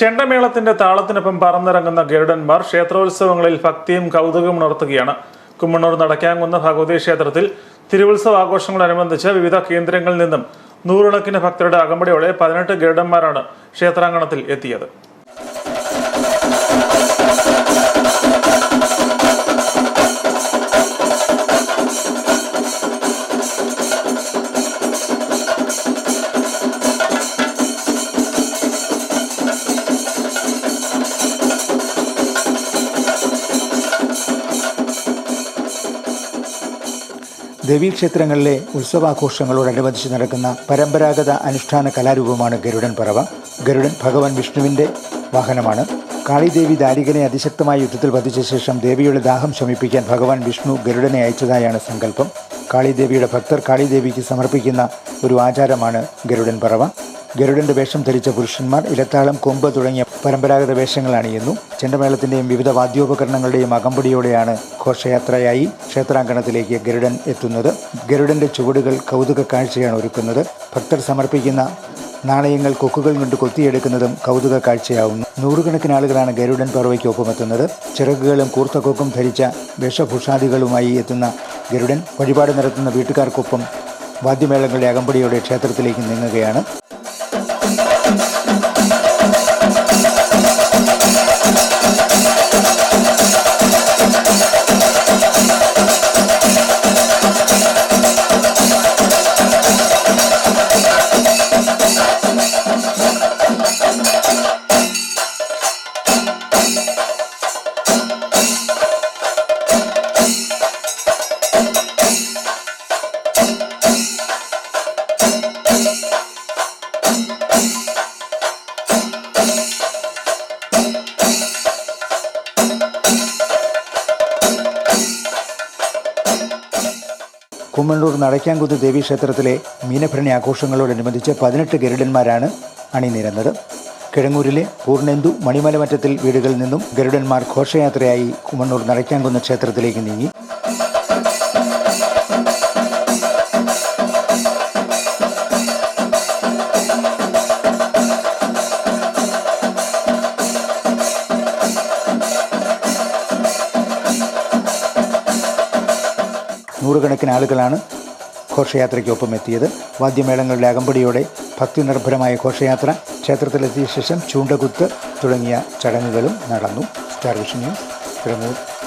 ചെണ്ടമേളത്തിന്റെ താളത്തിനൊപ്പം പറന്നിറങ്ങുന്ന ഗരുഡന്മാർ ക്ഷേത്രോത്സവങ്ങളിൽ ഭക്തിയും കൗതുകവും ഉണർത്തുകയാണ്. കുമ്മണ്ണൂർ നടക്കാങ്കുന്ന ഭഗവതി ക്ഷേത്രത്തിൽ തിരുവുത്സവ ആഘോഷങ്ങളനുബന്ധിച്ച് വിവിധ കേന്ദ്രങ്ങളിൽ നിന്നും നൂറുകണക്കിന് ഭക്തരുടെ അകമ്പടിയോടെ പതിനെട്ട് ഗരുഡന്മാരാണ് ക്ഷേത്രാങ്കണത്തിൽ എത്തിയത്. ദേവീക്ഷേത്രങ്ങളിലെ ഉത്സവാഘോഷങ്ങളോടനുബന്ധിച്ച് നടക്കുന്ന പരമ്പരാഗത അനുഷ്ഠാന കലാരൂപമാണ് ഗരുഡൻ പറവ. ഗരുഡൻ ഭഗവാൻ വിഷ്ണുവിന്റെ വാഹനമാണ്. കാളിദേവി ദാരികനെ അതിശക്തമായ യുദ്ധത്തിൽ വധിച്ച ശേഷം ദേവിയുടെ ദാഹം ശമിപ്പിക്കാൻ ഭഗവാൻ വിഷ്ണു ഗരുഡനെ അയച്ചതായാണ് സങ്കല്പം. കാളിദേവിയുടെ ഭക്തർ കാളിദേവിക്ക് സമർപ്പിക്കുന്ന ഒരു ആചാരമാണ് ഗരുഡൻ പറവ. ഗരുഡന്റെ വേഷം ധരിച്ച പുരുഷന്മാർ ഇലത്താളം കൊമ്പ് തുടങ്ങിയ പരമ്പരാഗത വേഷങ്ങൾ അണിയുന്നു. ചെണ്ടമേളത്തിന്റെയും വിവിധ വാദ്യോപകരണങ്ങളുടെയും അകമ്പടിയോടെയാണ് ഘോഷയാത്രയായി ക്ഷേത്രാങ്കണത്തിലേക്ക് ഗരുഡൻ എത്തുന്നത്. ഗരുഡന്റെ ചുവടുകൾ കൗതുക കാഴ്ചയാണ് ഒരുക്കുന്നത്. ഭക്തർ സമർപ്പിക്കുന്ന നാണയങ്ങൾ കൊക്കുകൾ കൊണ്ട് കൊത്തിയെടുക്കുന്നതും കൗതുക കാഴ്ചയാവുന്നു. നൂറുകണക്കിന് ആളുകളാണ് ഗരുഡൻ പറവയ്ക്കൊപ്പം എത്തുന്നത് ചിറകുകളും കൂർത്ത കൊക്കും ധരിച്ച വേഷഭൂഷാദികളുമായി എത്തുന്ന ഗരുഡൻ വഴിപാട് നടത്തുന്ന വീട്ടുകാർക്കൊപ്പം വാദ്യമേളങ്ങളുടെ അകമ്പടിയോടെ ക്ഷേത്രത്തിലേക്ക് നീങ്ങുകയാണ്. കുമ്മണ്ണൂർ നടയ്ക്കാങ്കുത്ത് ദേവീക്ഷേത്രത്തിലെ മീനഭരണി ആഘോഷങ്ങളോടനുബന്ധിച്ച് പതിനെട്ട് ഗരുഡന്മാരാണ് അണിനിരന്നത്. കിഴങ്ങൂരിലെ പൂർണെന്തു മണിമലമറ്റത്തിൽ വീടുകളിൽ നിന്നും ഗരുഡന്മാർ ഘോഷയാത്രയായി കുമ്മണ്ണൂർ നടക്കാങ്കുന്ന് ക്ഷേത്രത്തിലേക്ക് നീങ്ങി. നൂറുകണക്കിന് ആളുകളാണ് ഘോഷയാത്രയ്ക്കൊപ്പം എത്തിയത്. വാദ്യമേളങ്ങളുടെ അകമ്പടിയോടെ ഭക്തി നിർഭരമായ ഘോഷയാത്ര ക്ഷേത്രത്തിലെത്തിയ ശേഷം ചൂണ്ടകുത്ത് തുടങ്ങിയ ചടങ്ങുകളും നടന്നു. Star vision news